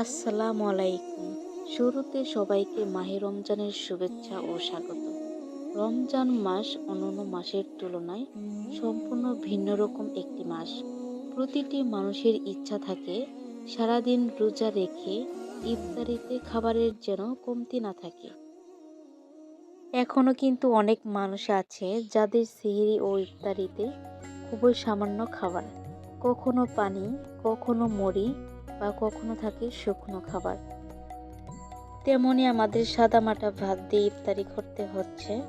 আসসালামু আলাইকুম। শুরুতে সবাইকে মাহে রমজানের শুভেচ্ছা ও স্বাগত। রমজান মাস অন্যান্য মাসের তুলনায় সম্পূর্ণ ভিন্ন রকম একটি মাস। প্রতিটি মানুষের ইচ্ছা থাকে সারাদিন রোজা রেখে ইফতারিতে খাবারের যেন কমতি না থাকে। এখনও কিন্তু অনেক মানুষ আছে যাদের সেহরি ও ইফতারিতে খুবই সামান্য খাবার। কখনো পানি, কখনো মুড়ি বা কখনো থাকে শুকনো খাবার। তেমনি আমাদের সাদা মাটা ভাত দিয়ে ইফতারি করতে হচ্ছে।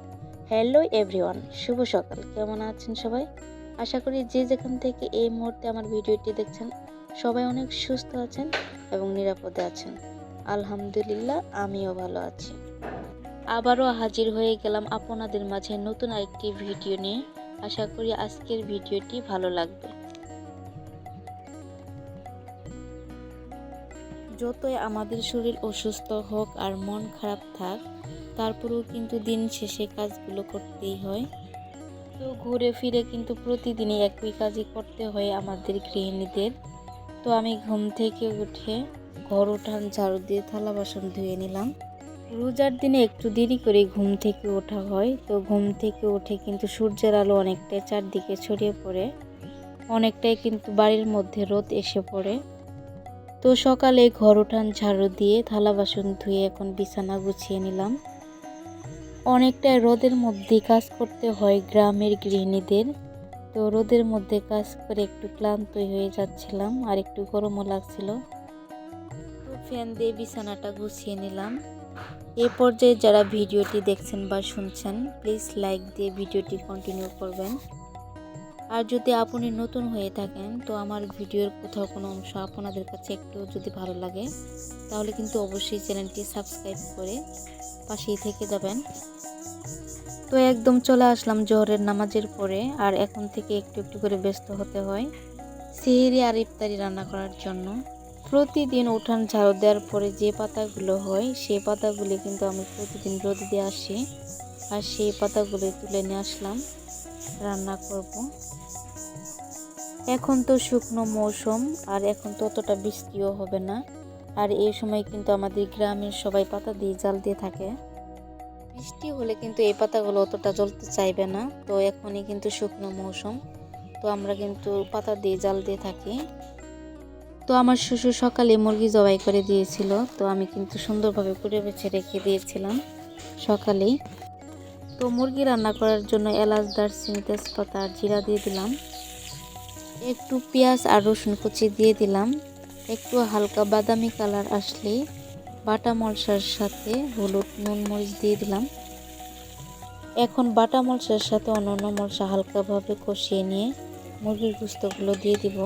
হ্যালো এভরিওয়ান শুভ সকাল। কেমন আছেন সবাই? আশা করি যে যেখান থেকে এই মুহূর্তে আমার ভিডিওটি দেখছেন, সবাই অনেক সুস্থ আছেন এবং নিরাপদে আছেন। আলহামদুলিল্লাহ, আমিও ভালো আছি। আবারও হাজির হয়ে গেলাম আপনাদের মাঝে নতুন আরেকটি ভিডিও নিয়ে। আশা করি আজকের ভিডিওটি ভালো লাগবে। যতই আমাদের শরীর অসুস্থ হোক আর মন খারাপ থাক, তারপরেও কিন্তু দিন শেষে কাজগুলো করতেই হয়। তো ঘুরে ফিরে কিন্তু প্রতিদিনই একই কাজই করতে হয় আমাদের গৃহিণীদের। তো আমি ঘুম থেকে উঠে ঘর উঠান, ঝাড়ু দিয়ে থালা বাসন ধুয়ে নিলাম। রোজার দিনে একটু দেরি করে ঘুম থেকে ওঠা হয়। তো ঘুম থেকে উঠে কিন্তু সূর্যের আলো অনেকটাই চারদিকে ছড়িয়ে পড়ে। অনেকটাই কিন্তু বাড়ির মধ্যে রোদ এসে পড়ে। তো সকালে ঘর উঠান ঝাড়ু দিয়ে থালা বাসন ধুয়ে এখন বিছানা গুছিয়ে নিলাম। অনেকটাই রোদের মধ্যে কাজ করতে হয় গ্রামের গৃহিণীদের। তো রোদের মধ্যে কাজ করে একটু ক্লান্তই হয়ে যাচ্ছিলাম, আর একটু গরমও লাগছিল। তো ফ্যান দিয়ে বিছানাটা গুছিয়ে নিলাম। এ পর্যায়ে যারা ভিডিওটি দেখছেন বা শুনছেন প্লিজ লাইক দিয়ে ভিডিওটি কন্টিনিউ করবেন। আর যদি আপনি নতুন হয়ে থাকেন, তো আমার ভিডিওর কোথাও কোনো অংশ আপনাদের কাছে একটু যদি ভালো লাগে, তাহলে কিন্তু অবশ্যই চ্যানেলটি সাবস্ক্রাইব করে পাশেই থেকে যাবেন। তো একদম চলে আসলাম জোহরের নামাজের পরে, আর এখন থেকে একটু একটু করে ব্যস্ত হতে হয়। সেহেরি আর ইফতারি রান্না করার জন্য। প্রতিদিন উঠান ঝাড়ু দেওয়ার পরে যে পাতাগুলো হয়, সেই পাতাগুলি কিন্তু আমি প্রতিদিন রোদ দিয়ে আসি, আর সেই পাতাগুলি তুলে নিয়ে আসলাম। রান্না করব। এখন তো শুকনো মৌসুম আর এখন তো অতটা বৃষ্টিও হবে না। আর এই সময় কিন্তু আমাদের গ্রামের সবাই পাতা দিয়ে জাল দিয়ে থাকে। বৃষ্টি হলে কিন্তু এই পাতাগুলো অতটা জ্বলতে চাইবে না। তো এখনই কিন্তু শুকনো মৌসুম। তো আমরা কিন্তু পাতা দিয়ে জাল দিয়ে থাকি। তো আমার শ্বশুর সকালে মুরগি জবাই করে দিয়েছিল। তো আমি কিন্তু সুন্দরভাবে কুড়ে বেছে রেখে দিয়েছিলাম সকালেই। তো মুরগি রান্না করার জন্য এলাচ, দারচিনি, তেজপাতা আর জিরা দিয়ে দিলাম। একটু পেঁয়াজ আর রসুন কুচি দিয়ে দিলাম। একটু হালকা বাদামি কালার আসলেই বাটা মলসার সাথে হলুদ নুন মরিচ দিয়ে দিলাম। এখন বাটা মলসার সাথে অন্যান্য মলসা হালকাভাবে কষিয়ে নিয়ে মুরগির গুস্তগুলো দিয়ে দিব।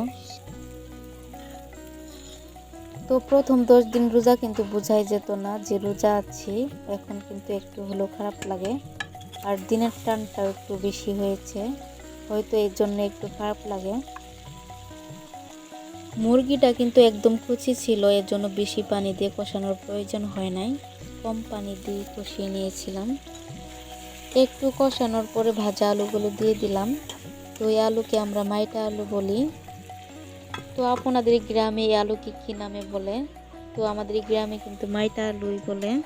তো প্রথম দশ দিন রোজা কিন্তু বোঝাই যেত না যে রোজা আছি, এখন কিন্তু একটু হলেও খারাপ লাগে। আর দিনের টানটাও একটু বেশি হয়েছে, হয়তো এর জন্য একটু খারাপ লাগে। মুরগিটা কিন্তু একদম কুচি ছিল, এর জন্য বেশি পানি দিয়ে কষানোর প্রয়োজন হয় নাই। কম পানি দিয়ে কষিয়ে নিয়েছিলাম। একটু কষানোর পরে ভাজা আলুগুলো দিয়ে দিলাম। তো এই আলুকে আমরা মাইটা আলু বলি। তো আপনাদের গ্রামে এই আলুকে কী নামে বলে? তো আমাদের গ্রামে কিন্তু মাইটা আলুই বলে।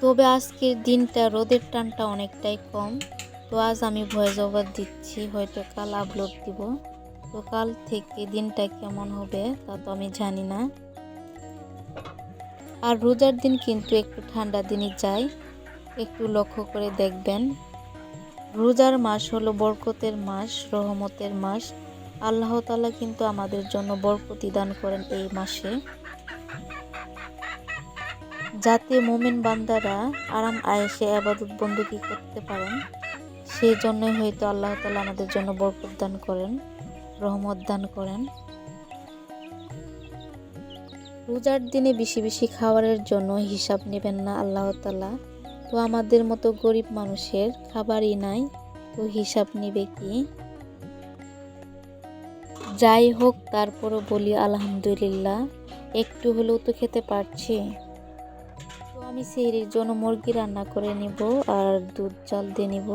তবে আজকের দিনটা রোদের টানটা অনেকটাই কম। তো আজ আমি ভয়েস ওভার দিচ্ছি, হয়তো কাল আপলোড দিব। তো কাল থেকে দিনটা কেমন হবে তা তো আমি জানি না। আর রোজার দিন কিন্তু একটু ঠান্ডা দিনই যায়। একটু লক্ষ্য করে দেখবেন। রোজার মাস হলো বরকতের মাস, রহমতের মাস। আল্লাহ তালা কিন্তু আমাদের জন্য বরকতি দান করেন এই মাসে। যাতে মোমিন বান্দারা আরাম আয়েসে আবাদত, বন্দুকি করতে পারেন, সেই জন্যই হয়তো আল্লাহ তালা আমাদের জন্য বরকত দান করেন। রহমত দান করেন। রোজার দিনে বেশি বেশি খাবারের জন্য হিসাব নেবেন না আল্লাহ তালা তো আমাদের মতো গরিব মানুষের খাবারই নাই, তো হিসাব নেবে কি? যাই হোক, তারপরও বলি আলহামদুলিল্লাহ, একটু হলেও তো খেতে পারছি। তো আমি সেই জন্য মুরগি রান্না করে নিব আর দুধ চাল দিয়ে নিব।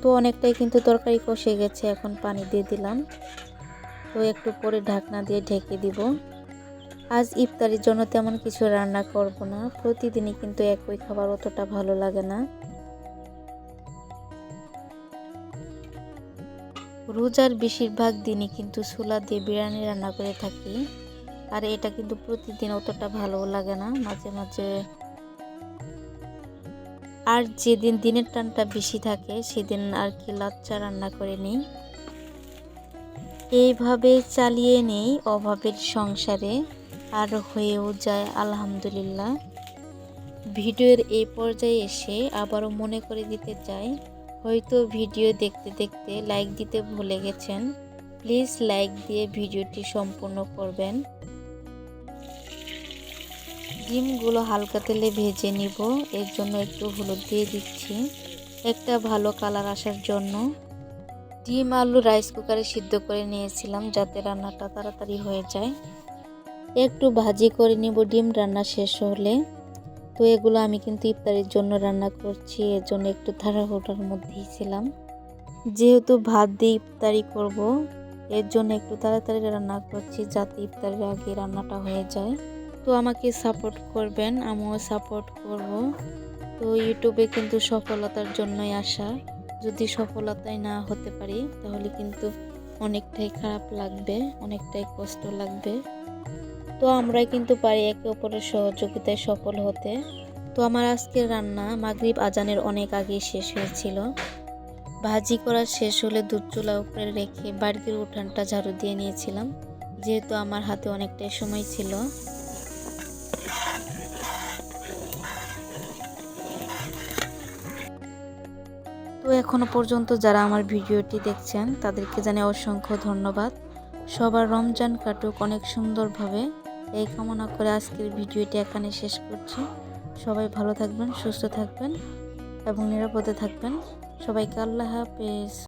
তো অনেকটাই কিন্তু তরকারি কষে গেছে, এখন পানি দিয়ে দিলাম। তো একটু পরে ঢাকনা দিয়ে ঢেকে দিব। আজ ইফতারির জন্য তেমন কিছু রান্না করব না, প্রতিদিনই কিন্তু একই খাবার অতটা ভালো লাগে না। রোজার বেশিরভাগ দিনই কিন্তু চুলা দিয়ে বিরিয়ানি রান্না করে থাকি, আর এটা কিন্তু প্রতিদিন অতটা ভালো লাগে না, মাঝে মাঝে আর যেদিন দিনের টানটা বেশি থাকে, সেদিন আর কি লাচ্চা রান্না করে নিই। এইভাবে চালিয়ে নেই অভাবের সংসারে, আর হয়েও যায় আলহামদুলিল্লাহ। ভিডিওর এই পর্যায়ে এসে আবারও মনে করে দিতে চাই, হয়তো ভিডিও দেখতে দেখতে লাইক দিতে ভুলে গেছেন, প্লিজ লাইক দিয়ে ভিডিওটি সম্পূর্ণ করবেন। ডিমগুলো হালকা তেলে ভেজে নিব। এর জন্য একটু হলুদ দিয়ে দিচ্ছি। একটা ভালো কালার আসার জন্য। ডিম আলু রাইস কুকারে সিদ্ধ করে নিয়েছিলাম যাতে রান্নাটা তাড়াতাড়ি হয়ে যায়। একটু ভাজি করে নিব, ডিম রান্না শেষ হলে। তো এগুলো আমি কিন্তু ইফতারির জন্য রান্না করছি, এর জন্য একটু তাড়াহুড়ার মধ্যেই ছিলাম। যেহেতু ভাত দিয়ে ইফতারি করব, এর জন্য একটু তাড়াতাড়ি রান্না করছি যাতে ইফতারের আগে রান্নাটা হয়ে যায়। তো আমাকে সাপোর্ট করবেন, আমিও সাপোর্ট করব। তো ইউটিউবে কিন্তু সফলতার জন্যই আসা। যদি সফলতাই না হতে পারি, তাহলে কিন্তু অনেকটাই খারাপ লাগবে, অনেকটাই কষ্ট লাগবে। তো আমরাই কিন্তু পারি একে অপরের সহযোগিতায় সফল হতে। তো আমার আজকের রান্না মাগরিব আজানের অনেক আগেই শেষ হয়েছিল। ভাজি করা শেষ হলে দুধ চুলা উপরে রেখে বাড়ির উঠানটা ঝাড়ু দিয়ে নিয়েছিলাম। যেহেতু আমার হাতে অনেকটাই সময় ছিল। তো এখনও পর্যন্ত যারা আমার ভিডিওটি দেখছেন, তাদেরকে জানাই অসংখ্য ধন্যবাদ। সবার রমজান কাটুক অনেক সুন্দরভাবে। এই কামনা করে আজকের ভিডিওটি এখানে শেষ করছি। সবাই ভালো থাকবেন, সুস্থ থাকবেন এবং নিরাপদে থাকবেন। সবাইকে আল্লাহ হাফেজ।